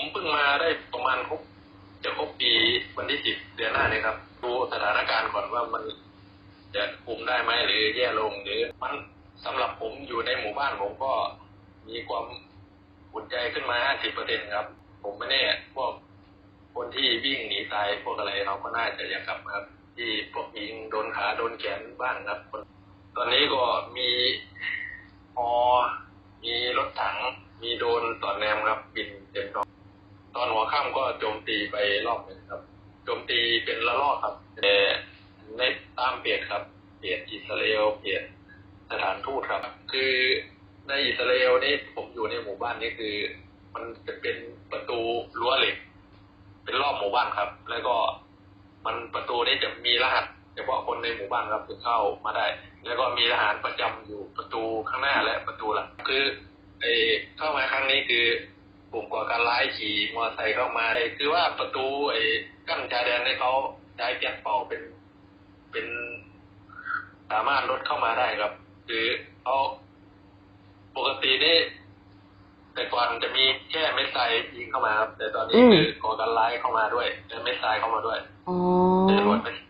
ผมเพิ่งมาได้ประมาณครบจะครบปีวันที่สิบเดือนหน้าเนี่ยครับดูสถานการณ์ก่อนว่ามันจะคุมได้ไหมหรือแย่ลงหรือมันสำหรับผมอยู่ในหมู่บ้านผมก็มีความอุ่นใจขึ้นมาห้าสิบเปอร์เซ็นครับ ผมไม่แน่พวกคนที่วิ่งหนีตายพวกอะไรเราก็น่าจะอยากกลับมาครับที่พวกยิงโดนขาโดนแขนบ้างครับ ตอนนี้ก็มีฮอมีรถถังมีโดนต่อแนมครับบินเต็มท้องตอนหัว ค่ำก็โจมตีไปรอบหนึ่งครับ โจมตีเป็นละลอกครับแต่ในตามเพจครับเพจอิสราเอลเพจสถานทูตครับ คือในอิสราเอลนี่ผมอยู่ในหมู่บ้านนี่คือ มันจะเป็นประตูรั้วเหล็ก เป็นรอบหมู่บ้านครับ แล้วก็มันประตูนี้จะมีรหัสเฉพาะคนในหมู่บ้านครับถึงเข้ามาได้ แล้วก็มีทหารประจำอยู่ประตูข้างหน้าและประตูหลังคือไอ้เข้ามาครั้งนี้คือ กลุ่มก่อการร้ายขี่มอเตอร์ไซค์เข้ามาคือว่าประตูไอ้กั้นชายแดนให้เขาใช้แก๊สเป่าเป็นเป็นสามารถลดเข้ามาได้ครับ คือเขาปกตินี่แต่ก่อนจะมีแค่เม็ดทรายยิงเข้ามาครับ แต่ตอนนี้อืมคือก่อการร้ายเข้ามาด้วยและเม็ดทรายเข้ามาด้วยอ๋อจรวดเม็ดทราย